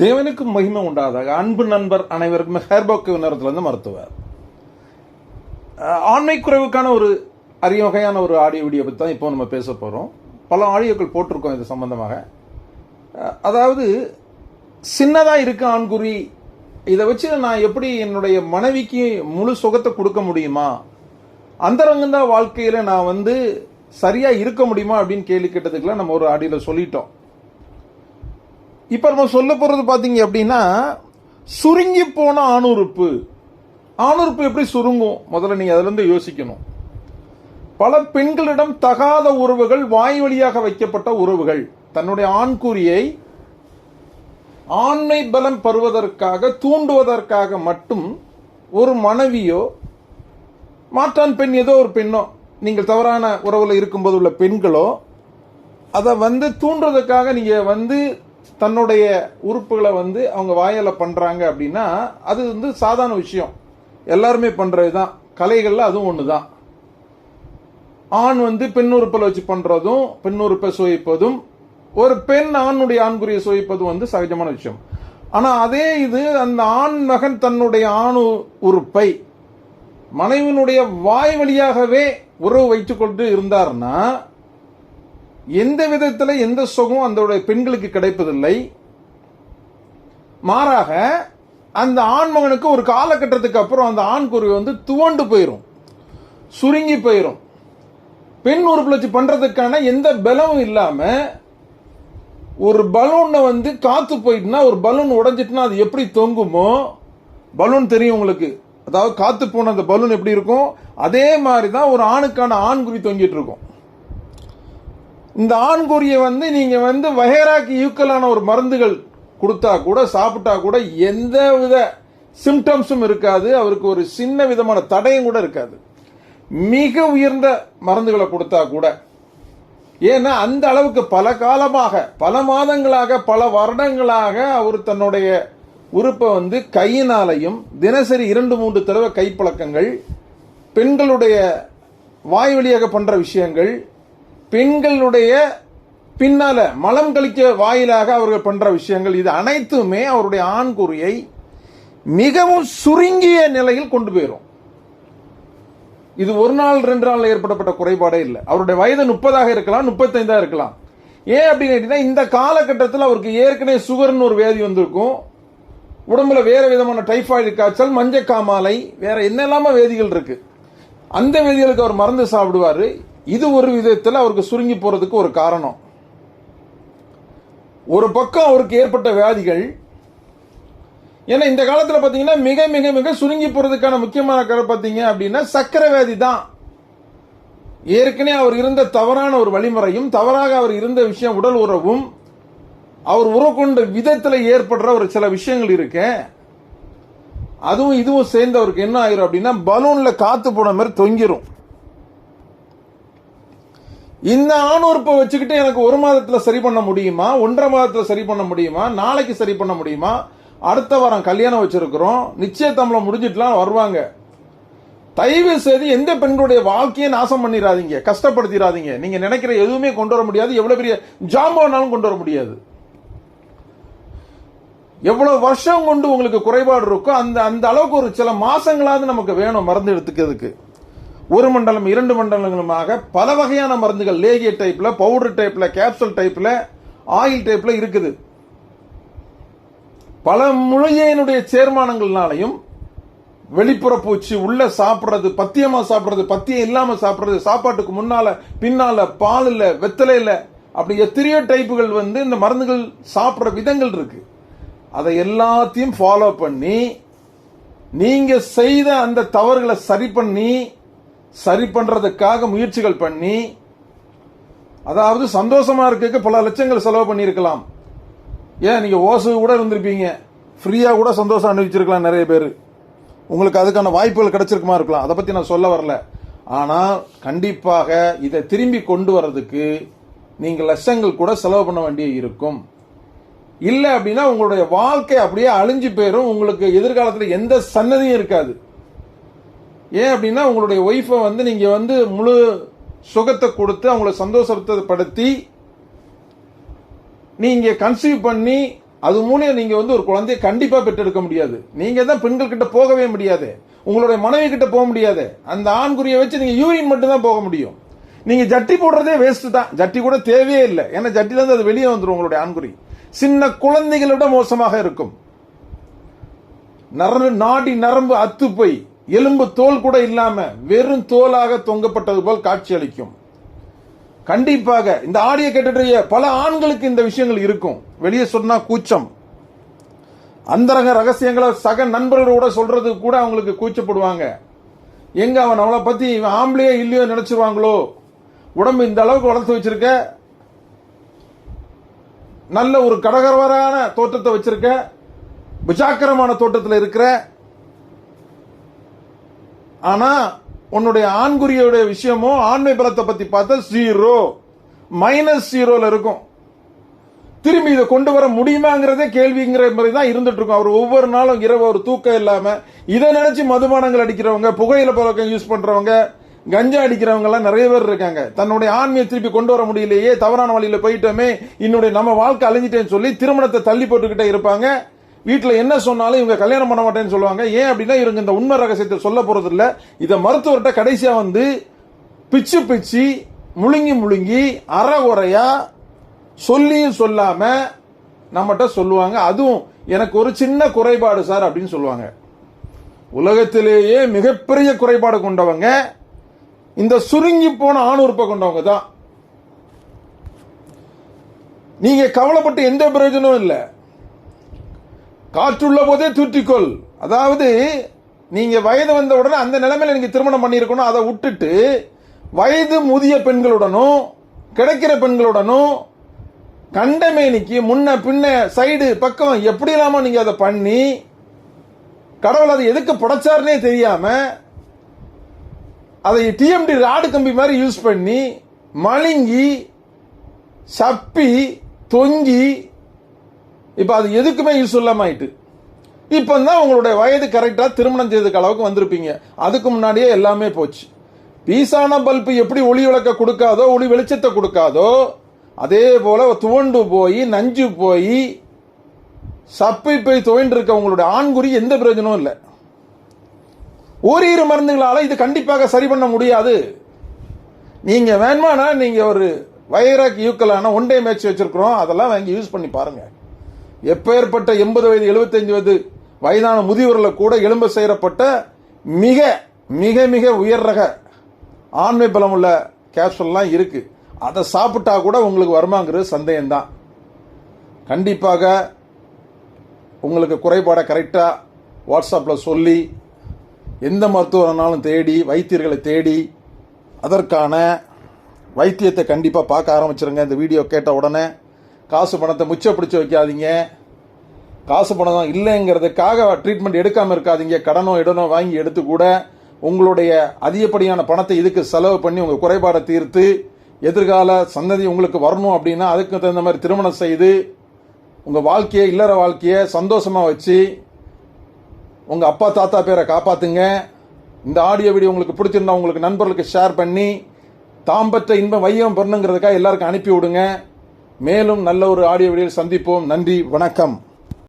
தேவனுக்கு மகிமை உண்டாதாக அன்பு நண்பர் அனைவருக்கும் ஹேர்போக்கு நேரத்திலிருந்து மருத்துவர். ஆண்மை குறைவுக்கான ஒரு அரிய வகையான ஒரு ஆடியோ வீடியோ பற்றி தான் இப்போ நம்ம பேச போகிறோம் பல ஆடியோக்கள் போட்டிருக்கோம் இது சம்பந்தமாக. அதாவது சின்னதாக இருக்க ஆண்குறி. இதை வச்சு நான் எப்படி என்னுடைய மனைவிக்கு முழு சுகத்தை கொடுக்க முடியுமா? அந்தரங்கந்தா வாழ்க்கையில் நான் வந்து சரியாக இருக்க முடியுமா அப்படின்னு கேள்வி கேட்டதுக்குலாம் நம்ம ஒரு ஆடியோல சொல்லிட்டோம். இப்போ நம்ம சொல்ல போகிறது பார்த்தீங்க அப்படின்னா சுருங்கி போன ஆணுறுப்பு. ஆணுறுப்பு எப்படி சுருங்கும்? முதல்ல நீங்கள் அதுலேருந்து யோசிக்கணும். பல பெண்களிடம் தகாத உறவுகள் வாய் வழியாக வைக்கப்பட்ட உறவுகள். தன்னுடைய ஆண்குறியை ஆண்மை பலம் பருவதற்காக தூண்டுவதற்காக மட்டும் ஒரு மனைவியோ மாற்றான் பெண் ஏதோ ஒரு பெண்ணோ நீங்கள் தவறான உறவில் இருக்கும்போது உள்ள பெண்களோ அதை வந்து தூண்டுறதுக்காக நீங்கள் வந்து தன்னுடைய உறுப்புகளை வந்து அவங்க வாயில் பண்ணுறாங்க அப்படின்னா அது வந்து சாதாரண விஷயம். எல்லாருமே பண்றதுதான். கலைகளில் அதுவும் ஒன்று தான் ஆண் வந்து பெண் உறுப்பில் வச்சு பண்ணுறதும் பெண் உறுப்பை சுவைப்பதும் ஒரு பெண் ஆணுடைய ஆண்குறியை சுவைப்பதும் வந்து சகஜமான விஷயம். ஆனால் அதே இது அந்த ஆண் மகன் தன்னுடைய ஆணு உறுப்பை மனைவினுடைய வாய் வழியாகவே உறவு வைத்துக்கொண்டு இருந்தார்னா எந்த விதத்தில் எந்த சுகம் அந்த பெண்களுக்கு கிடைப்பதில்லை. மாறாக அந்த ஆண்மகனுக்கு ஒரு காலகட்டத்துக்கு அப்புறம் அந்த ஆண்குருவி வந்து துவண்டு போயிடும் சுருங்கி போயிடும் பெண் உறுப்புல பண்ணுறதுக்கான எந்த பலமும் இல்லாமல் ஒரு பலூனை வந்து காத்து போயிட்டுனா ஒரு பலூன் உடைஞ்சிட்டுனா அது எப்படி தொங்குமோ பலூன் தெரியும் உங்களுக்கு. அதாவது காத்து போன அந்த பலூன் எப்படி இருக்கும்? அதே மாதிரி தான் ஒரு ஆணுக்கான ஆண்குறி தொங்கிட்டு இருக்கும். இந்த ஆண்குறியை வந்து நீங்கள் வந்து வகைராக்கு ஈக்குவலான ஒரு மருந்துகள் கொடுத்தா கூட சாப்பிட்டா கூட எந்த வித சிம்டம்ஸும் இருக்காது. அவருக்கு ஒரு சின்ன விதமான தடையும் கூட இருக்காது. மிக உயர்ந்த மருந்துகளை கொடுத்தா கூட. ஏன்னா அந்த அளவுக்கு பல காலமாக பல மாதங்களாக பல வருடங்களாக அவர் தன்னுடைய உறுப்பை வந்து கையினாலையும் தினசரி இரண்டு மூன்று தடவை கைப்பழக்கங்கள் பெண்களுடைய வாய் வழியாக பண்ணுற விஷயங்கள் பெண்களுடைய பின்னால மலம் கழிக்க வாயிலாக அவர்கள் பண்ற விஷயங்கள் இது அனைத்துமே அவருடைய ஆண்குறியை மிகவும் சுருங்கிய நிலையில் கொண்டு போயிடும் இது ஒரு நாள் ரெண்டு நாள் ஏற்படப்பட்ட குறைபாடே இல்லை. அவருடைய வயது முப்பதாக இருக்கலாம் முப்பத்தைந்தாக இருக்கலாம். ஏன் அப்படின்னு கேட்டீங்கன்னா இந்த காலகட்டத்தில் அவருக்கு ஏற்கனவே சுகர்னு ஒரு வியாதி வந்திருக்கும். உடம்புல வேற விதமான டைஃபாய்டு காய்ச்சல் மஞ்சள் காமாலை வேற என்னெல்லாம வேதிகள் இருக்கு. அந்த வேதிகளுக்கு அவர் மருந்து சாப்பிடுவாரு. இது ஒரு விதத்தில் அவருக்கு சுருங்கி போகிறதுக்கு ஒரு காரணம். ஒரு பக்கம் அவருக்கு ஏற்பட்ட வியாதிகள் ஏன்னா இந்த காலத்தில் பார்த்தீங்கன்னா மிக மிக மிக சுருங்கி போகிறதுக்கான முக்கியமான காரணம் பார்த்தீங்க அப்படின்னா சக்கரை வியாதி தான். ஏற்கனவே அவர் இருந்த தவறான ஒரு வழிமுறையும் தவறாக அவர் இருந்த விஷயம் உடல் உறவும் அவர் உறவு கொண்ட விதத்தில் ஏற்படுற ஒரு சில விஷயங்கள் இருக்கு. அதுவும் இதுவும் சேர்ந்து அவருக்கு என்ன ஆயிரும் அப்படின்னா பலூனில் காற்று போன மாதிரி தொங்கிரும். இந்த ஆணுறுப்பை வச்சுக்கிட்டு எனக்கு ஒரு மாதத்தில் சரி பண்ண முடியுமா? ஒன்றரை மாதத்தில் சரி பண்ண முடியுமா? நாளைக்கு சரி பண்ண முடியுமா? அடுத்த வாரம் கல்யாணம் வச்சிருக்கிறோம். நிச்சயத்தம்பளம் முடிஞ்சிட்டுலாம் வருவாங்க. தயவு செய்து எந்த பெண்களுடைய வாழ்க்கையை நாசம் பண்ணிடாதீங்க கஷ்டப்படுத்திடாதீங்க நீங்கள் நினைக்கிற எதுவுமே கொண்டு வர முடியாது. எவ்வளோ பெரிய ஜாம்பானாலும் கொண்டு வர முடியாது. எவ்வளோ வருஷம் கொண்டு உங்களுக்கு குறைபாடு இருக்கோ அந்த அந்த அளவுக்கு ஒரு சில மாசங்களாவது நமக்கு வேணும் மருந்து எடுத்துக்கிறதுக்கு. ஒரு மண்டலம் இரண்டு மண்டலங்களுமாக பல வகையான மருந்துகள் லேகிய டைப்பில் பவுடர் டைப்பில் கேப்சூல் டைப்பில் ஆயில் டைப்பில் இருக்குது. பல முழையினுடைய சேர்மானங்கள்னாலையும் வெளிப்புற பூச்சி உள்ள சாப்பிட்றது பத்தியமா சாப்பிட்றது பத்தியம் இல்லாம சாப்பிட்றது சாப்பாட்டுக்கு முன்னால பின்னால பால் இல்ல வெத்தலை இல்ல அப்படி எத்தனையோ டைப்புகள் வந்து இந்த மருந்துகள் சாப்பிட்ற விதங்கள் இருக்கு. அதை எல்லாத்தையும் ஃபாலோ பண்ணி நீங்க செய்த அந்த தவறுகளை சரி பண்ணி சரி பண்ணுறதுக்காக முயற்சிகள் பண்ணி அதாவது சந்தோஷமாக இருக்க பல லட்சங்கள் செலவு பண்ணியிருக்கலாம். ஏன் நீங்கள் ஓசு கூட இருந்திருப்பீங்க. ஃப்ரீயாக கூட சந்தோஷம் அனுபவிச்சிருக்கலாம் நிறைய பேர். உங்களுக்கு அதுக்கான வாய்ப்புகள் கிடைச்சிருக்குமா இருக்கலாம். அதை பற்றி நான் சொல்ல வரல. ஆனால் கண்டிப்பாக இதை திரும்பி கொண்டு வர்றதுக்கு நீங்கள் லட்சங்கள் கூட செலவு பண்ண வேண்டிய இருக்கும். இல்லை அப்படின்னா உங்களுடைய வாழ்க்கை அப்படியே அழிஞ்சு போயிடும் உங்களுக்கு எதிர்காலத்தில் எந்த சன்னதியும் இருக்காது. ஏன் அப்படின்னா உங்களுடைய ஒய்ஃபை வந்து நீங்கள் வந்து முழு சுகத்தை கொடுத்து அவங்கள சந்தோஷப்படுத்தி நீங்கள் கன்சீவ் பண்ணி அது மூலியம் நீங்கள் வந்து ஒரு குழந்தையை கண்டிப்பாக பெற்றெடுக்க முடியாது. நீங்கள் தான் பெண்கள் கிட்ட போகவே முடியாது. உங்களுடைய மனைவி கிட்ட போக முடியாது. அந்த ஆண்குறியை வச்சு நீங்கள் யூரின் மட்டும் தான் போக முடியும். நீங்கள் ஜட்டி போடுறதே வேஸ்ட்டு தான். ஜட்டி கூட தேவையே இல்லை. ஏன்னா ஜட்டிலேருந்து அது வெளியே வந்துடும் உங்களுடைய ஆண்குறி. சின்ன குழந்தைகளை விட மோசமாக இருக்கும். நரம்பு நாடி நரம்பு அத்து போய் எலும்பு தோல் கூட இல்லாம வெறும் தோலாக தொங்கப்பட்டது போல் காட்சி அளிக்கும். கண்டிப்பாக இந்த ஆடியோ கேட்டுட்டு பல ஆண்களுக்கு இந்த விஷயங்கள் இருக்கும். வெளியே சொன்னா கூச்சம். அந்தரங்க ரகசியங்களை சக நண்பர்களோட சொல்றது கூட அவங்களுக்கு கூச்சப்படுவாங்க. எங்க அவன் அவளை பத்தி இவன் ஆம்பளையே இல்லையோ நினைச்சிருவாங்களோ? உடம்பு இந்த அளவுக்கு வளர்த்து வச்சிருக்க. நல்ல ஒரு கடகரவரான தோற்றத்தை வச்சிருக்க. விஜாக்கரமான தோட்டத்தில் இருக்கிற. ஆனா உன்னுடைய ஆண்குறியோட விஷயமும் ஆண்மை பலத்தை பத்தி பார்த்தா ஜீரோ மைனஸ் ஜீரோல இருக்கும். திரும்பி இதை கொண்டு வர முடியுமாங்கிறதே கேள்விங்கிற மாதிரி தான் இருந்துட்டு இருக்கும். அவர் ஒவ்வொரு நாளும் இரவு ஒரு தூக்கம் இல்லாம இதை நினைச்சு மதுபானங்கள் அடிக்கிறவங்க புகையில பழக்கம் யூஸ் பண்றவங்க கஞ்சா அடிக்கிறவங்க எல்லாம் நிறைய பேர் இருக்காங்க. தன்னுடைய ஆண்மையை திருப்பி கொண்டு வர முடியலையே தவறான வழியில போயிட்டோமே என்னுடைய நம்ம வாழ்க்கை அழிஞ்சிட்டேன்னு சொல்லி திருமணத்தை தள்ளி போட்டுக்கிட்டே இருப்பாங்க. வீட்டில் என்ன சொன்னாலும் இவங்க கல்யாணம் பண்ண மாட்டேன்னு சொல்லுவாங்க. ஏன் அப்படின்னா இவங்க இந்த உண்மை ரகசியத்தை சொல்ல போறது இல்லை இதை மருத்துவர்கிட்ட கடைசியாக வந்து பிச்சு பிச்சு முழுங்கி முழுங்கி அறகுறையா சொல்லியும் சொல்லாம நம்மகிட்ட சொல்லுவாங்க. அதுவும் எனக்கு ஒரு சின்ன குறைபாடு சார் அப்படின்னு சொல்லுவாங்க. உலகத்திலேயே மிகப்பெரிய குறைபாடு கொண்டவங்க இந்த சுருங்கி போன ஆணுறுப்பை கொண்டவங்க தான். நீங்க கவலைப்பட்டு எந்த பிரயோஜனமும் இல்லை. காற்றுள்ள போதே தூற்றிக்கொள். அதாவது நீங்க வயது வந்த உடனே அந்த நிலைமையில நீங்க திருமணம் பண்ணியிருக்கணும் அதை விட்டுட்டு வயது முதிய பெண்களுடனும் கிடைக்கிற பெண்களுடனும் கண்டமேனிக்கு முன்ன பின்ன சைடு பக்கம் எப்படி இல்லாம நீங்க அதை பண்ணி கடவுள் அதை எதுக்கு படைச்சாருனே தெரியாம அதை டிஎம்டி ராடு கம்பி மாதிரி யூஸ் பண்ணி மழுங்கி சப்பி தொங்கி இப்போ அது எதுக்குமே யூஸ் இல்லாம ஆயிட்டு இப்போ தான் உங்களுடைய வயது கரெக்டாக திருமணம் செய்ததுக்கு அளவுக்கு வந்திருப்பீங்க. அதுக்கு முன்னாடியே எல்லாமே போச்சு. பீசான பல்பு எப்படி ஒளி விளக்க கொடுக்காதோ ஒளி வெளிச்சத்தை கொடுக்காதோ அதே போல துவண்டு போய் நஞ்சு போய் சப்பை போய் துவண்டு இருக்க உங்களுடைய ஆண்குறி எந்த பிரயோஜனமும் இல்லை. ஓரிரு மருந்துகளால் இது கண்டிப்பாக சரி பண்ண முடியாது. நீங்கள் வேணுமானா நீங்கள் ஒரு வைரக் யூக்கலான ஒன் டே மேட்ச் வச்சுருக்குறோம் அதெல்லாம் வாங்கி யூஸ் பண்ணி பாருங்கள் எப்பேற்பட்ட எண்பது வயது 75 வயது வயதான முதியவர்களை கூட எலும்ப செய்யப்பட்ட மிக மிக மிக உயர் ரக ஆண்மை பலம் உள்ள கேப்சூல்லாம் இருக்கு. அதை சாப்பிட்டா கூட உங்களுக்கு வருமாங்கிறது சந்தேகம்தான். கண்டிப்பாக உங்களுக்கு குறைபாடை கரெக்டாக வாட்ஸ்அப்பில் சொல்லி எந்த மருத்துவனாலும் தேடி வைத்தியர்களை தேடி அதற்கான வைத்தியத்தை கண்டிப்பாக பார்க்க ஆரம்பிச்சிருங்க. இந்த வீடியோ கேட்ட உடனே காசு பணத்தை முச்ச பிடிச்சி வைக்காதீங்க. காசு பணம் இல்லைங்கிறதுக்காக ட்ரீட்மெண்ட் எடுக்காமல் இருக்காதீங்க. கடனோ இடனோ வாங்கி எடுத்து கூட உங்களுடைய அதிகப்படியான பணத்தை இதுக்கு செலவு பண்ணி உங்கள் குறைபாடை தீர்த்து எதிர்கால சந்ததி உங்களுக்கு வரணும் அப்படின்னா அதுக்கு தகுந்த மாதிரி திருமணம் செய்து உங்கள் வாழ்க்கையை இல்லற வாழ்க்கையை சந்தோஷமாக வச்சு உங்கள் அப்பா தாத்தா பேரை காப்பாற்றுங்க இந்த ஆடியோ வீடியோ உங்களுக்கு பிடிச்சிருந்தா உங்களுக்கு நண்பர்களுக்கு ஷேர் பண்ணி தாம்பற்ற இன்பம் வையம் பெறணுங்கிறதுக்காக எல்லாருக்கும் அனுப்பி விடுங்க மேலும் நல்ல ஒரு ஆடியோ வீடியோ சந்திப்போம். நன்றி வணக்கம்.